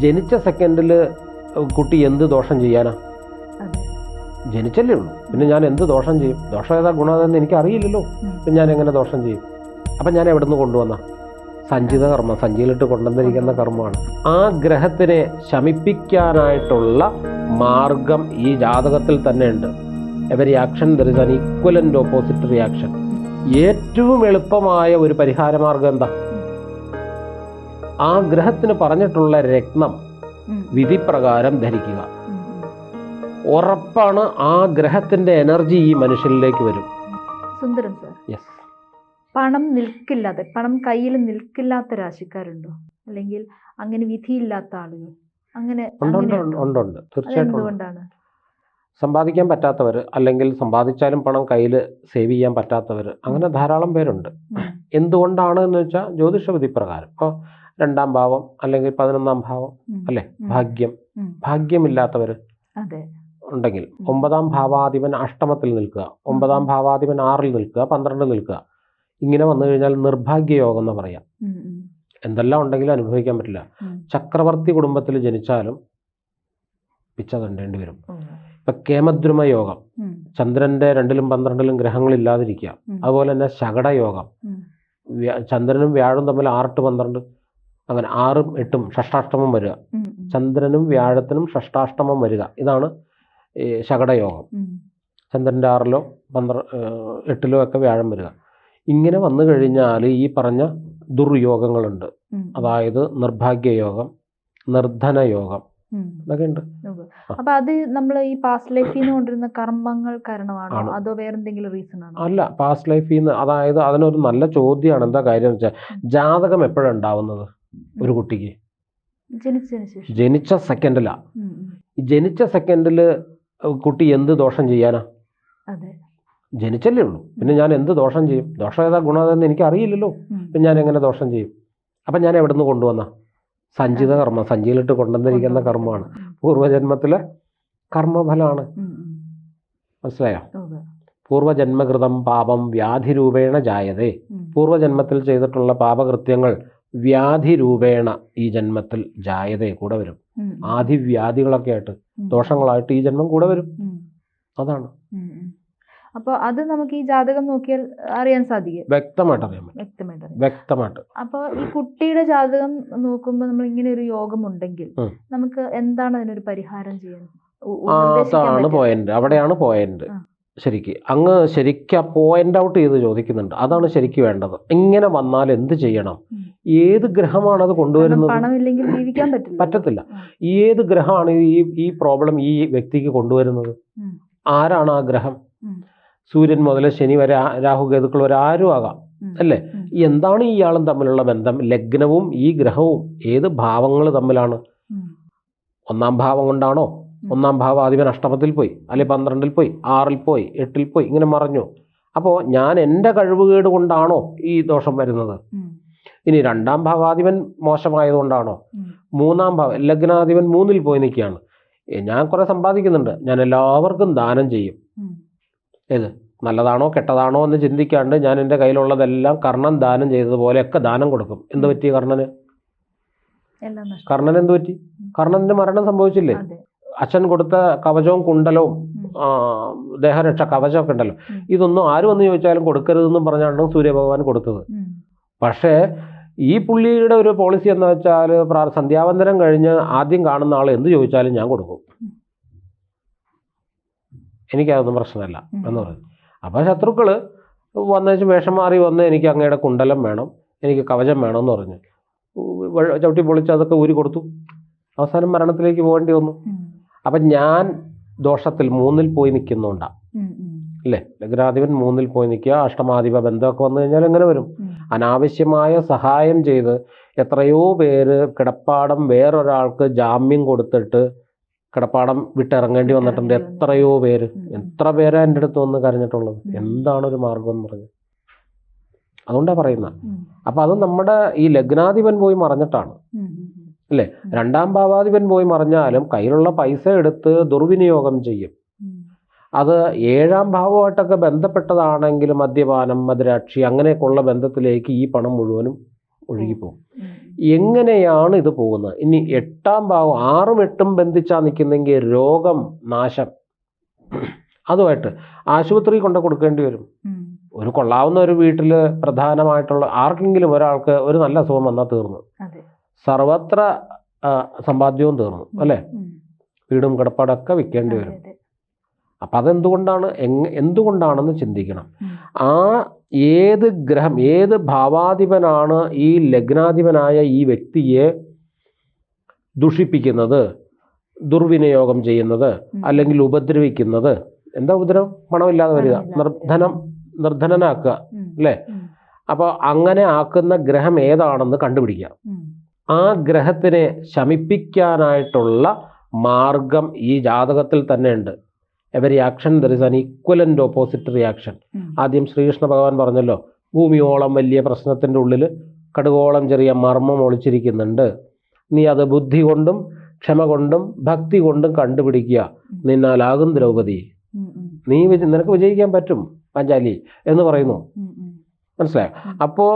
ജനിച്ച സെക്കൻഡിൽ കുട്ടി എന്ത് ദോഷം ചെയ്യാനാ? ജനിച്ചല്ലേ ഉള്ളൂ. പിന്നെ ഞാൻ എന്ത് ദോഷം ചെയ്യും? ദോഷം ഏതാ ഗുണം ഏതാന്ന് എനിക്ക് അറിയില്ലല്ലോ പിന്നെ ഞാൻ എങ്ങനെ ദോഷം ചെയ്യും? അപ്പം ഞാൻ എവിടെ നിന്ന് കൊണ്ടുവന്ന? സഞ്ചിത കർമ്മം സഞ്ചിയിലിട്ട് കൊണ്ടുവന്നിരിക്കുന്ന കർമ്മമാണ്. ആ ഗ്രഹത്തിനെ ശമിപ്പിക്കാനായിട്ടുള്ള മാർഗം ഈ ജാതകത്തിൽ തന്നെ ഉണ്ട് every action there is an equivalent opposite reaction ഏറ്റവും എളുപ്പമായ ഒരു പരിഹാര മാർഗം എന്താ? ആ ഗ്രഹത്തിന് പറഞ്ഞിട്ടുള്ള രത്നം. വിധിപ്രകാരം ധരിക്കുക. ഉറപ്പാണ് ആ ഗ്രഹത്തിന്റെ എനർജി ഈ മനുഷ്യനിലേക്ക് വരും. സുന്ദരം സാർ. യെസ് പണം നിൽക്കില്ലാതെ പണം കയ്യിൽ നിൽക്കില്ലാത്ത രാശിക്കാരുണ്ടോ? അല്ലെങ്കിൽ അങ്ങനെ വിധിയില്ലാത്ത ആളുകൾ? അങ്ങനെ തീർച്ചയായിട്ടും സമ്പാദിക്കാൻ പറ്റാത്തവർ അല്ലെങ്കിൽ സമ്പാദിച്ചാലും പണം കയ്യിൽ സേവ് ചെയ്യാൻ പറ്റാത്തവർ അങ്ങനെ ധാരാളം പേരുണ്ട്. എന്തുകൊണ്ടാണ് എന്ന് വെച്ചാൽ ജ്യോതിഷ വിധി പ്രകാരം ഇപ്പോൾ രണ്ടാം ഭാവം അല്ലെങ്കിൽ പതിനൊന്നാം ഭാവം അല്ലെ? ഭാഗ്യം. ഭാഗ്യമില്ലാത്തവർ ഉണ്ടെങ്കിൽ ഒമ്പതാം ഭാവാധിപൻ അഷ്ടമത്തിൽ നിൽക്കുക. ഒമ്പതാം ഭാവാധിപൻ ആറിൽ നിൽക്കുക. പന്ത്രണ്ടിൽ നിൽക്കുക. ഇങ്ങനെ വന്നു കഴിഞ്ഞാൽ നിർഭാഗ്യ യോഗം എന്ന് പറയാം. എന്തെല്ലാം ഉണ്ടെങ്കിലും അനുഭവിക്കാൻ പറ്റില്ല. ചക്രവർത്തി കുടുംബത്തിൽ ജനിച്ചാലും പിച്ച തണ്ടേണ്ടി വരും. ഇപ്പൊ കേമദ്രുമ യോഗം. ചന്ദ്രന്റെ രണ്ടിലും പന്ത്രണ്ടിലും ഗ്രഹങ്ങൾ ഇല്ലാതിരിക്കുക. അതുപോലെ തന്നെ ശകട യോഗം ഉം. വ്യ- ചന്ദ്രനും വ്യാഴും തമ്മിൽ ആറെട്ട് പന്ത്രണ്ട് അങ്ങനെ ആറും എട്ടും ഷഷ്ടാഷ്ടമം വരിക. ചന്ദ്രനും വ്യാഴത്തിനും ഷഷ്ടാഷ്ടമം വരിക. ഇതാണ് ഈ ശകടയോഗം. ചന്ദ്രന്റെ ആറിലോ പന്ത്ര എട്ടിലോ ഒക്കെ വ്യാഴം വരിക. ഇങ്ങനെ വന്നു കഴിഞ്ഞാൽ ഈ പറഞ്ഞ ദുർയോഗങ്ങളുണ്ട്. അതായത് നിർഭാഗ്യയോഗം നിർധന യോഗം ഇതൊക്കെ ഉണ്ട്. അപ്പൊ അത് നമ്മൾ ഈ പാസ്റ്റ് ലൈഫിൽ നിന്ന് കൊണ്ടിരുന്ന കർമ്മങ്ങൾ കാരണമാണോ? അതോ വേറെന്തെങ്കിലും റീസൺ ആണോ? അല്ല പാസ്റ്റ് ലൈഫിൽ നിന്ന് അതായത് അതിനൊരു നല്ല ചോദ്യമാണ് എന്താ കാര്യം വെച്ചാൽ ജാതകം എപ്പോഴാണ് ഉണ്ടാവുന്നത്? ഒരു കുട്ടിക്ക്. ജനിച്ച സെക്കൻഡിലാ. ജനിച്ച സെക്കൻഡിൽ കുട്ടി എന്ത് ദോഷം ചെയ്യാനാ? ജനിച്ചല്ലേ ഉള്ളൂ. പിന്നെ ഞാൻ എന്ത് ദോഷം ചെയ്യും? ദോഷം ഏതാ ഗുണം ഏതാന്ന് എനിക്ക് അറിയില്ലല്ലോ പിന്നെ ഞാൻ എങ്ങനെ ദോഷം ചെയ്യും? അപ്പം ഞാൻ എവിടെ നിന്ന് കൊണ്ടുവന്ന? സഞ്ചിത കർമ്മ സഞ്ചിയിലിട്ട് കൊണ്ടുവന്നിരിക്കുന്ന കർമ്മമാണ്. പൂർവജന്മത്തിലെ കർമ്മഫലമാണ്. മനസ്സിലായോ. പൂർവജന്മകൃതം പാപം വ്യാധിരൂപേണ ജായതേ. പൂർവജന്മത്തിൽ ചെയ്തിട്ടുള്ള പാപകൃത്യങ്ങൾ വ്യാധി രൂപേണ ഈ ജന്മത്തിൽ ജായതേ കൂടെ വരും. ഉം. വ്യാധികളൊക്കെ ആയിട്ട് ദോഷങ്ങളായിട്ട് ഈ ജന്മം കൂടെ വരും. അതാണ്. ഉം. ഉം. അപ്പൊ അത് നമുക്ക് ഈ ജാതകം നോക്കിയാൽ അറിയാൻ സാധിക്കും. വ്യക്തമായിട്ട് അറിയാൻ വ്യക്തമായിട്ട് വ്യക്തമായിട്ട്. അപ്പൊ ഈ കുട്ടിയുടെ ജാതകം നോക്കുമ്പോൾ നമ്മൾ ഇങ്ങനെ ഒരു യോഗം ഉണ്ടെങ്കിൽ നമുക്ക് എന്താണ് അതിനൊരു പരിഹാരം ചെയ്യാൻ അതാണ്? പോയിന്റ് അവിടെയാണ് പോയിന്റ്. ശരിക്ക്. അങ്ങ് ശരിക്കും ആ പോയിന്റ് ഔട്ട് ചെയ്ത് ചോദിക്കുന്നുണ്ട്. അതാണ് ശരിക്ക് വേണ്ടത്. ഇങ്ങനെ വന്നാൽ എന്ത് ചെയ്യണം. ഏത് ഗ്രഹമാണ് അത് കൊണ്ടുവരുന്നത്? പറ്റത്തില്ല. ഏത് ഗ്രഹമാണ് ഈ ഈ പ്രോബ്ലം ഈ വ്യക്തിക്ക് കൊണ്ടുവരുന്നത്? ആരാണ് ആ ഗ്രഹം? സൂര്യൻ മുതൽ ശനി വരെ ആ- രാഹു കേതുക്കൾ വരെ ആരും ആകാം. അല്ലേ. എന്താണ് ഇയാളും തമ്മിലുള്ള ബന്ധം? ലഗ്നവും ഈ ഗ്രഹവും ഏത് ഭാവങ്ങൾ തമ്മിലാണ്? ഒന്നാം ഭാവം കൊണ്ടാണോ? ഒന്നാം ഭാവാധിപൻ അഷ്ടമത്തിൽ പോയി അല്ലെ പന്ത്രണ്ടിൽ പോയി ആറിൽ പോയി എട്ടിൽ പോയി ഇങ്ങനെ മറഞ്ഞു. അപ്പോൾ ഞാൻ എന്റെ കഴിവുകേട് കൊണ്ടാണോ ഈ ദോഷം വരുന്നത്? ഇനി രണ്ടാം ഭാവാധിപൻ മോശമായതുകൊണ്ടാണോ. മൂന്നാം ഭാവ ലഗ്നാധിപൻ മൂന്നിൽ പോയി നിൽക്കുകയാണ്. ഞാൻ കുറേ സമ്പാദിക്കുന്നുണ്ട്. ഞാൻ എല്ലാവർക്കും ദാനം ചെയ്യും. ഏത്? നല്ലതാണോ കെട്ടതാണോ എന്ന് ചിന്തിക്കാണ്ട് ഞാൻ എന്റെ കയ്യിലുള്ളതെല്ലാം കർണൻ ദാനം ചെയ്തതുപോലെയൊക്കെ ദാനം കൊടുക്കും. എന്ത് പറ്റി കർണന്? കർണൻ എന്ത് പറ്റി? കർണന്റെ മരണം സംഭവിച്ചില്ലേ? അച്ഛൻ കൊടുത്ത കവചവും കുണ്ടലവും ദേഹരക്ഷ കവചമൊക്കെ ഉണ്ടല്ലോ. ഇതൊന്നും ആര് വന്ന് ചോദിച്ചാലും കൊടുക്കരുതെന്നും പറഞ്ഞാണ് സൂര്യഭഗവാൻ കൊടുത്തത്. പക്ഷേ ഈ പുള്ളിയുടെ ഒരു പോളിസി എന്ന് വെച്ചാൽ സന്ധ്യാവന്തരം കഴിഞ്ഞ് ആദ്യം കാണുന്ന ആൾ എന്ത് ചോദിച്ചാലും ഞാൻ കൊടുക്കും. എനിക്കതൊന്നും പ്രശ്നമല്ല എന്ന് പറഞ്ഞു അപ്പോൾ ശത്രുക്കൾ വന്നേച്ച് വേഷം മാറി വന്ന് എനിക്ക് അങ്ങയുടെ കുണ്ടലം വേണം എനിക്ക് കവചം വേണം എന്ന് പറഞ്ഞു ചവിട്ടി പൊളിച്ച് അതൊക്കെ ഊരി കൊടുത്തു. അവസാനം മരണത്തിലേക്ക് പോകേണ്ടി വന്നു. അപ്പം ഞാൻ ദോഷത്തിൽ മൂന്നിൽ പോയി നിൽക്കുന്നുണ്ടാ. ഉം. ഉം. അല്ലേ? ലഗ്നാധിപൻ മൂന്നിൽ പോയി നിൽക്കുക അഷ്ടമാധിപ ബന്ധമൊക്കെ വന്നു കഴിഞ്ഞാൽ എങ്ങനെ വരും. അനാവശ്യമായ സഹായം ചെയ്ത് എത്രയോ പേര് കിടപ്പാടം വേറൊരാൾക്ക് ജാമ്യം കൊടുത്തിട്ട് കിടപ്പാടം വിട്ടിറങ്ങേണ്ടി വന്നിട്ടുണ്ട്. എത്രയോ പേര്. എത്ര പേരാ എന്റെ അടുത്ത് വന്ന് കരഞ്ഞിട്ടുള്ളത്? എന്താണ് ഒരു മാർഗം എന്ന് പറഞ്ഞത് അതുകൊണ്ടാണ് പറയുന്നത്. അപ്പം അത് നമ്മുടെ ഈ ലഗ്നാധിപൻ പോയി മറഞ്ഞിട്ടാണ്. അല്ലേ? രണ്ടാം ഭാവാധിപൻ പോയി മറിഞ്ഞാലും കയ്യിലുള്ള പൈസ എടുത്ത് ദുർവിനിയോഗം ചെയ്യും. അത് ഏഴാം ഭാവമായിട്ടൊക്കെ ബന്ധപ്പെട്ടതാണെങ്കിലും മദ്യപാനം മദുരാക്ഷി അങ്ങനെയൊക്കെയുള്ള ബന്ധത്തിലേക്ക് ഈ പണം മുഴുവനും ഒഴുകിപ്പോകും. എങ്ങനെയാണ് ഇത് പോകുന്നത്? ഇനി എട്ടാം ഭാവം ആറും എട്ടും ബന്ധിച്ചാ നിൽക്കുന്നെങ്കിൽ രോഗം നാശം. അതുമായിട്ട് ആശുപത്രി കൊണ്ട് കൊടുക്കേണ്ടി വരും. ഒരു കൊള്ളാവുന്ന ഒരു വീട്ടിൽ പ്രധാനമായിട്ടുള്ള ആർക്കെങ്കിലും ഒരാൾക്ക് ഒരു നല്ല അസുഖം വന്നാൽ തീർന്നു. സർവത്ര സമ്പാദ്യവും തീർന്നു അല്ലേ? വീടും കിടപ്പാടൊക്കെ വിൽക്കേണ്ടി വരും. അപ്പം അതെന്തുകൊണ്ടാണ് എങ് എന്തുകൊണ്ടാണെന്ന് ചിന്തിക്കണം. ആ ഏത് ഗ്രഹം ഏത് ഭാവാധിപനാണ് ഈ ലഗ്നാധിപനായ ഈ വ്യക്തിയെ ദുഷിപ്പിക്കുന്നത് ദുർവിനിയോഗം ചെയ്യുന്നത് അല്ലെങ്കിൽ ഉപദ്രവിക്കുന്നത്? എന്താ ഉപദ്രവം? പണമില്ലാതെ വരിക. നിർധനം നിർധനനാക്കുക. അല്ലേ? അപ്പോൾ അങ്ങനെ ആക്കുന്ന ഗ്രഹം ഏതാണെന്ന് കണ്ടുപിടിക്കുക. ആ ഗ്രഹത്തിനെ ശമിപ്പിക്കാനായിട്ടുള്ള മാർഗം ഈ ജാതകത്തിൽ തന്നെ ഉണ്ട് every action there is an equivalent opposite reaction ആദ്യം ശ്രീകൃഷ്ണ ഭഗവാൻ പറഞ്ഞല്ലോ ഭൂമിയോളം വലിയ പ്രശ്നത്തിന്റെ ഉള്ളിൽ കടുകോളം ചെറിയ മർമ്മം ഒളിച്ചിരിക്കുന്നുണ്ട് നീ അത് ബുദ്ധി കൊണ്ടും ക്ഷമ കൊണ്ടും ഭക്തി കൊണ്ടും കണ്ടുപിടിക്കുക നിന്നാലാകും. ഉം. നീ വിജ നിനക്ക് വിജയിക്കാൻ പറ്റും പാഞ്ചാലി എന്ന് പറയുന്നു. മനസ്സിലായോ. അപ്പോൾ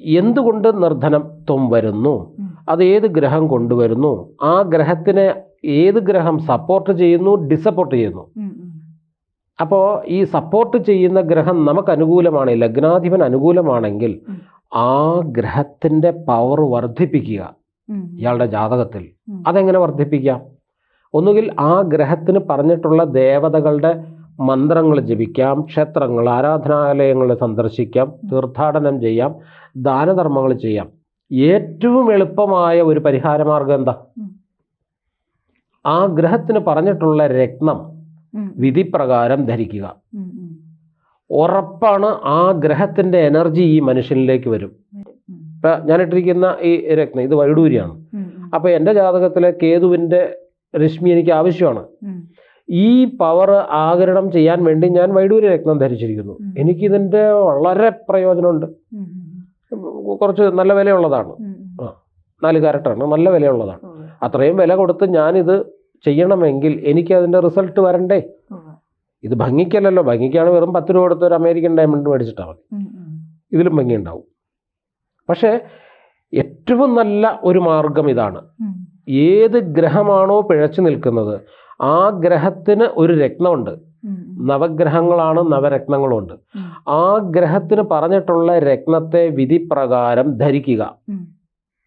എന്തുകൊണ്ട് നിർധനത്വം വരുന്നു? അത് ഏത് ഗ്രഹം കൊണ്ടുവരുന്നു? ആ ഗ്രഹത്തിനെ ഏത് ഗ്രഹം സപ്പോർട്ട് ചെയ്യുന്നു? ഡിസപ്പോർട്ട് ചെയ്യുന്നു. അപ്പോൾ ഈ സപ്പോർട്ട് ചെയ്യുന്ന ഗ്രഹം നമുക്ക് അനുകൂലമാണ്. ലഗ്നാധിപൻ അനുകൂലമാണെങ്കിൽ ആ ഗ്രഹത്തിന്റെ പവർ വർദ്ധിപ്പിക്കുക. ഇയാളുടെ ജാതകത്തിൽ. അതെങ്ങനെ വർദ്ധിപ്പിക്കാം? ഒന്നുകിൽ ആ ഗ്രഹത്തിന് പറഞ്ഞിട്ടുള്ള ദേവതകളുടെ മന്ത്രങ്ങൾ ജപിക്കാം ക്ഷേത്രങ്ങൾ ആരാധനാലയങ്ങൾ സന്ദർശിക്കാം തീർത്ഥാടനം ചെയ്യാം ദാനധർമ്മങ്ങൾ ചെയ്യാം. ഏറ്റവും എളുപ്പമായ ഒരു പരിഹാരമാർഗം എന്താ? ആ ഗ്രഹത്തിന് പറഞ്ഞിട്ടുള്ള രത്നം വിധിപ്രകാരം ധരിക്കുക. ഉറപ്പാണ് ആ ഗ്രഹത്തിന്റെ എനർജി ഈ മനുഷ്യനിലേക്ക് വരും. ഇപ്പൊ. ഞാനിട്ടിരിക്കുന്ന ഈ രത്നം ഇത് വൈഡൂരിയാണ്. അപ്പൊ എന്റെ ജാതകത്തിലെ കേതുവിന്റെ രശ്മി എനിക്ക് ആവശ്യമാണ്. ഈ പവർ ആകരണം ചെയ്യാൻ വേണ്ടി ഞാൻ വൈഡൂര്യ രക്തം ധരിച്ചിരിക്കുന്നു. എനിക്ക് ഇതിന്റെ വളരെ പ്രയോജനമുണ്ട്. കുറച്ച് നല്ല വിലയുള്ളതാണ്. നാല് കാരറ്റാണ് നല്ല വിലയുള്ളതാണ്. അത്രയും വില കൊടുത്ത് ഞാനിത് ചെയ്യണമെങ്കിൽ എനിക്ക് അതിന്റെ റിസൾട്ട് വരണ്ടേ? ഇത് ഭംഗിക്കല്ലല്ലോ. ഭംഗിക്കാണ് വെറും പത്ത് രൂപ കൊടുത്ത് ഒരു അമേരിക്കൻ ഡയമണ്ട് മേടിച്ചിട്ടാൽ മതി. ഇതിലും ഭംഗി ഉണ്ടാവും പക്ഷേ ഏറ്റവും നല്ല ഒരു മാർഗം ഇതാണ്. ഏത് ഗ്രഹമാണോ പിഴച്ചു നിൽക്കുന്നത് ആ ഗ്രഹത്തിന് ഒരു രത്നമുണ്ട്. നവഗ്രഹങ്ങളാണ് നവരത്നങ്ങളുണ്ട്. ആ ഗ്രഹത്തിന് പറഞ്ഞിട്ടുള്ള രത്നത്തെ വിധിപ്രകാരം ധരിക്കുക.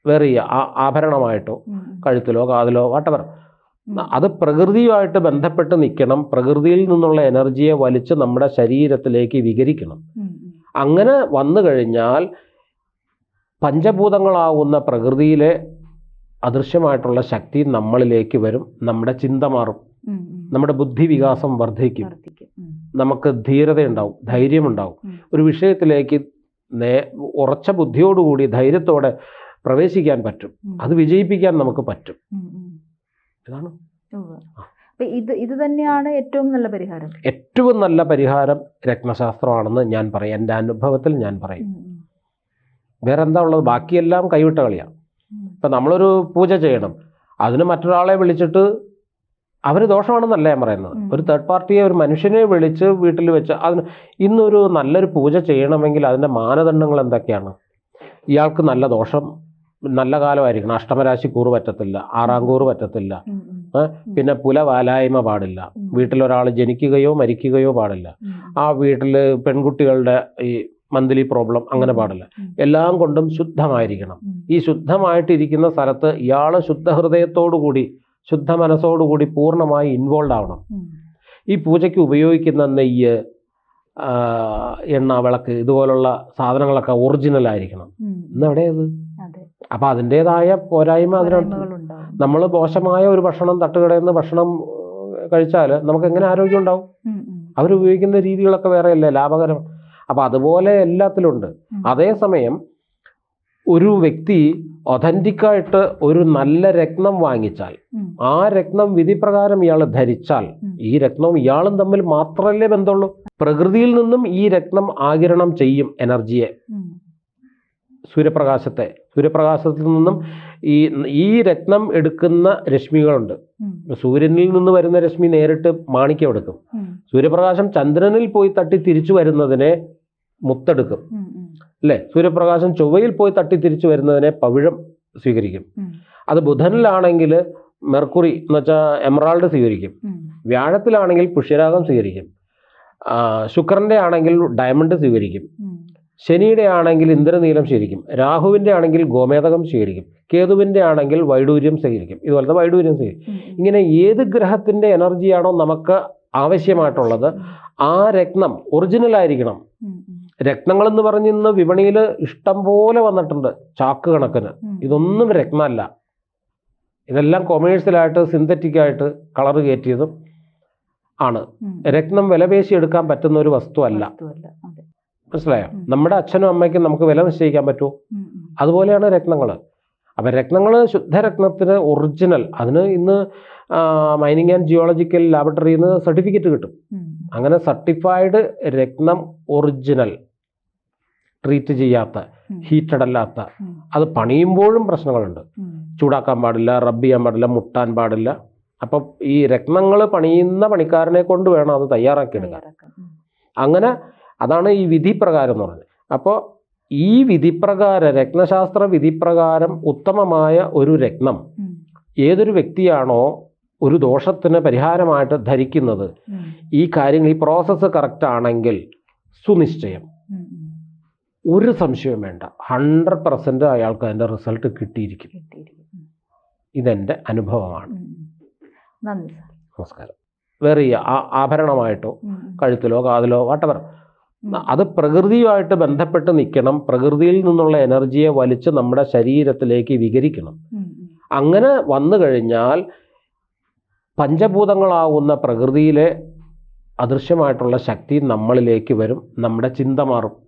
വേറെ ആഭരണമായിട്ടോ കഴുത്തിലോ കാതിലോ വാട്ടവർ അത് പ്രകൃതിയുമായിട്ട് ബന്ധപ്പെട്ട് നിൽക്കണം. പ്രകൃതിയിൽ നിന്നുള്ള എനർജിയെ വലിച്ച് നമ്മുടെ ശരീരത്തിലേക്ക് വികരിക്കണം അങ്ങനെ വന്നു കഴിഞ്ഞാൽ പഞ്ചഭൂതങ്ങളാവുന്ന പ്രകൃതിയിലെ അദൃശ്യമായിട്ടുള്ള ശക്തി നമ്മളിലേക്ക് വരും നമ്മുടെ ചിന്ത മാറും. നമ്മുടെ ബുദ്ധി വികാസം വർദ്ധിക്കും. നമുക്ക് ധീരതയുണ്ടാവും ധൈര്യമുണ്ടാവും. ഒരു വിഷയത്തിലേക്ക് നേ ഉറച്ച ബുദ്ധിയോടുകൂടി ധൈര്യത്തോടെ പ്രവേശിക്കാൻ പറ്റും. അത് വിജയിപ്പിക്കാൻ നമുക്ക് പറ്റും. ഇതാണ്. ഇത് ഇത് തന്നെയാണ് ഏറ്റവും നല്ല പരിഹാരം. ഏറ്റവും നല്ല പരിഹാരം രത്നശാസ്ത്രമാണെന്ന് ഞാൻ പറയും. എന്റെ അനുഭവത്തിൽ ഞാൻ പറയും. വേറെന്താ ഉള്ളത്? ബാക്കിയെല്ലാം കൈവിട്ട കളിയാണ്. ഇപ്പം നമ്മളൊരു പൂജ ചെയ്യണം. അതിന് മറ്റൊരാളെ വിളിച്ചിട്ട് അവർ ദോഷമാണെന്നല്ല ഞാൻ പറയുന്നത്. ഒരു തേർഡ് പാർട്ടിയെ ഒരു മനുഷ്യനെ വിളിച്ച് വീട്ടിൽ വെച്ച് അതിന് ഇന്നൊരു നല്ലൊരു പൂജ ചെയ്യണമെങ്കിൽ അതിന്റെ മാനദണ്ഡങ്ങൾ എന്തൊക്കെയാണ്? ഇയാൾക്ക് നല്ല ദോഷം നല്ല കാലമായിരിക്കണം. അഷ്ടമരാശി കൂറ് പറ്റത്തില്ല ആറാം കൂറ് പറ്റത്തില്ല. പിന്നെ പുലവാലായ്മ പാടില്ല. വീട്ടിലൊരാൾ ജനിക്കുകയോ മരിക്കുകയോ പാടില്ല. ആ വീട്ടിൽ പെൺകുട്ടികളുടെ ഈ മന്ത്ലി പ്രോബ്ലം അങ്ങനെ പാടില്ല. എല്ലാം കൊണ്ടും ശുദ്ധമായിരിക്കണം. ഈ ശുദ്ധമായിട്ടിരിക്കുന്ന സ്ഥലത്ത് ഇയാൾ ശുദ്ധഹൃദയത്തോടുകൂടി ശുദ്ധ മനസ്സോടുകൂടി പൂർണമായി ഇൻവോൾവ് ആവണം. ഈ പൂജയ്ക്ക് ഉപയോഗിക്കുന്ന നെയ്യ് എണ്ണ വിളക്ക് ഇതുപോലുള്ള സാധനങ്ങളൊക്കെ ഒറിജിനൽ ആയിരിക്കണം. ഉം. ഇന്ന് എവിടെയത് അതെ. അപ്പം അതിന്റെതായ പോരായ്മ അതിനുണ്ട് നമ്മൾ മോശമായ ഒരു ഭക്ഷണം തട്ടുകടയിൽ നിന്ന് ഭക്ഷണം കഴിച്ചാൽ നമുക്ക് എങ്ങനെ ആരോഗ്യം ഉണ്ടാവും. അവരുപയോഗിക്കുന്ന രീതികളൊക്കെ വേറെയല്ലേ ലാഭകരം? അപ്പം അതുപോലെ എല്ലാത്തിലുണ്ട്. അതേസമയം ഒരു വ്യക്തി ഒതന്റിക്കായിട്ട് ഒരു നല്ല രത്നം വാങ്ങിച്ചാൽ. ആ രത്നം വിധിപ്രകാരം ഇയാൾ ധരിച്ചാൽ ഈ രത്നവും ഇയാളും തമ്മിൽ മാത്രമല്ലേ ബന്ധമുള്ളൂ? പ്രകൃതിയിൽ നിന്നും ഈ രത്നം ആകിരണം ചെയ്യും എനർജിയെ. സൂര്യപ്രകാശത്തെ. സൂര്യപ്രകാശത്തിൽ നിന്നും ഈ ഈ രത്നം എടുക്കുന്ന രശ്മികളുണ്ട്. സൂര്യനിൽ നിന്ന് വരുന്ന രശ്മി നേരിട്ട് മാണിക്യം എടുക്കും. സൂര്യപ്രകാശം ചന്ദ്രനിൽ പോയി തട്ടി തിരിച്ചു വരുന്നതിനെ മുത്തെടുക്കും. അല്ലേ? സൂര്യപ്രകാശം ചൊവ്വയിൽ പോയി തട്ടി തിരിച്ചു വരുന്നതിനെ പവിഴം സ്വീകരിക്കും. അത് ബുധനിലാണെങ്കിൽ മെർക്കുറി എന്ന് വെച്ചാൽ എമറാൾഡ് സ്വീകരിക്കും. വ്യാഴത്തിലാണെങ്കിൽ പുഷ്യരാഗം സ്വീകരിക്കും. ശുക്രന്റെ ശുക്രന്റെ ആണെങ്കിൽ ഡയമണ്ട് സ്വീകരിക്കും. ശനിയുടെ ആണെങ്കിൽ ഇന്ദ്രനീലം സ്വീകരിക്കും. രാഹുവിന്റെ ആണെങ്കിൽ ഗോമേതകം സ്വീകരിക്കും. കേതുവിന്റെ ആണെങ്കിൽ വൈഡൂര്യം സ്വീകരിക്കും. ഇതുപോലത്തെ വൈഡൂര്യം സ്വീകരിക്കും. ഇങ്ങനെ ഏത് ഗ്രഹത്തിന്റെ എനർജിയാണോ നമുക്ക് ആവശ്യമായിട്ടുള്ളത് ആ രത്നം ഒറിജിനൽ ആയിരിക്കണം. രത്നങ്ങളെന്ന് പറഞ്ഞ് ഇന്ന് വിപണിയിൽ ഇഷ്ടം പോലെ വന്നിട്ടുണ്ട് ചാക്ക് കണക്കിന്. ഇതൊന്നും രത്നമല്ല. ഇതെല്ലാം കൊമേഴ്സ്യലായിട്ട് സിന്തറ്റിക് ആയിട്ട് കളർ കയറ്റിയതും ആണ്. രത്നം വിലപേശി എടുക്കാൻ പറ്റുന്ന ഒരു വസ്തുവല്ല. മനസ്സിലായോ? നമ്മുടെ അച്ഛനും അമ്മയ്ക്കും നമുക്ക് വില നിശ്ചയിക്കാൻ പറ്റുമോ. ഉം. അതുപോലെയാണ് രത്നങ്ങൾ അപ്പം രത്നങ്ങൾ ശുദ്ധരത്നത്തിന് ഒറിജിനൽ അതിന് ഇന്ന് മൈനിങ് ആൻഡ് ജിയോളജിക്കൽ ലാബറട്ടറിയിൽ നിന്ന് സർട്ടിഫിക്കറ്റ് കിട്ടും. അങ്ങനെ സർട്ടിഫൈഡ് രത്നം ഒറിജിനൽ ട്രീറ്റ് ചെയ്യാത്ത ഹീറ്റഡ് അല്ലാത്ത അത് പണിയുമ്പോഴും പ്രശ്നങ്ങളുണ്ട്. ചൂടാക്കാൻ പാടില്ല റബ്ബ് ചെയ്യാൻ പാടില്ല മുട്ടാൻ പാടില്ല. അപ്പം ഈ രത്നങ്ങൾ പണിയുന്ന പണിക്കാരനെ കൊണ്ട് വേണം അത് തയ്യാറാക്കി എടുക്കാൻ. അങ്ങനെ അതാണ് ഈ വിധി പ്രകാരം എന്ന് പറഞ്ഞത് അപ്പോൾ ഈ വിധിപ്രകാരം രത്നശാസ്ത്ര വിധിപ്രകാരം ഉത്തമമായ ഒരു രത്നം ഏതൊരു വ്യക്തിയാണോ ഒരു ദോഷത്തിന് പരിഹാരമായിട്ട് ധരിക്കുന്നത് ഈ കാര്യങ്ങൾ ഈ പ്രോസസ്സ് കറക്റ്റ് ആണെങ്കിൽ സുനിശ്ചയം. ഒരു സംശയവും വേണ്ട. ഹൺഡ്രഡ് പെർസെന്റ് അയാൾക്ക് അതിന്റെ റിസൾട്ട് കിട്ടിയിരിക്കും. ഇതെന്റെ ഇതെന്റെ അനുഭവമാണ്. നന്ദി സാർ. നമസ്കാരം. വേറെ ഈ ആഭരണമായിട്ടോ. കഴുത്തിലോ കാതിലോ വാട്ടവർ അത് പ്രകൃതിയുമായിട്ട് ബന്ധപ്പെട്ട് നിൽക്കണം. പ്രകൃതിയിൽ നിന്നുള്ള എനർജിയെ വലിച്ച് നമ്മുടെ ശരീരത്തിലേക്ക് വികരിക്കണം. അങ്ങനെ വന്നു കഴിഞ്ഞാൽ പഞ്ചഭൂതങ്ങളാവുന്ന പ്രകൃതിയിലെ അദൃശ്യമായിട്ടുള്ള ശക്തി നമ്മളിലേക്ക് വരും. നമ്മുടെ ചിന്ത മാറും.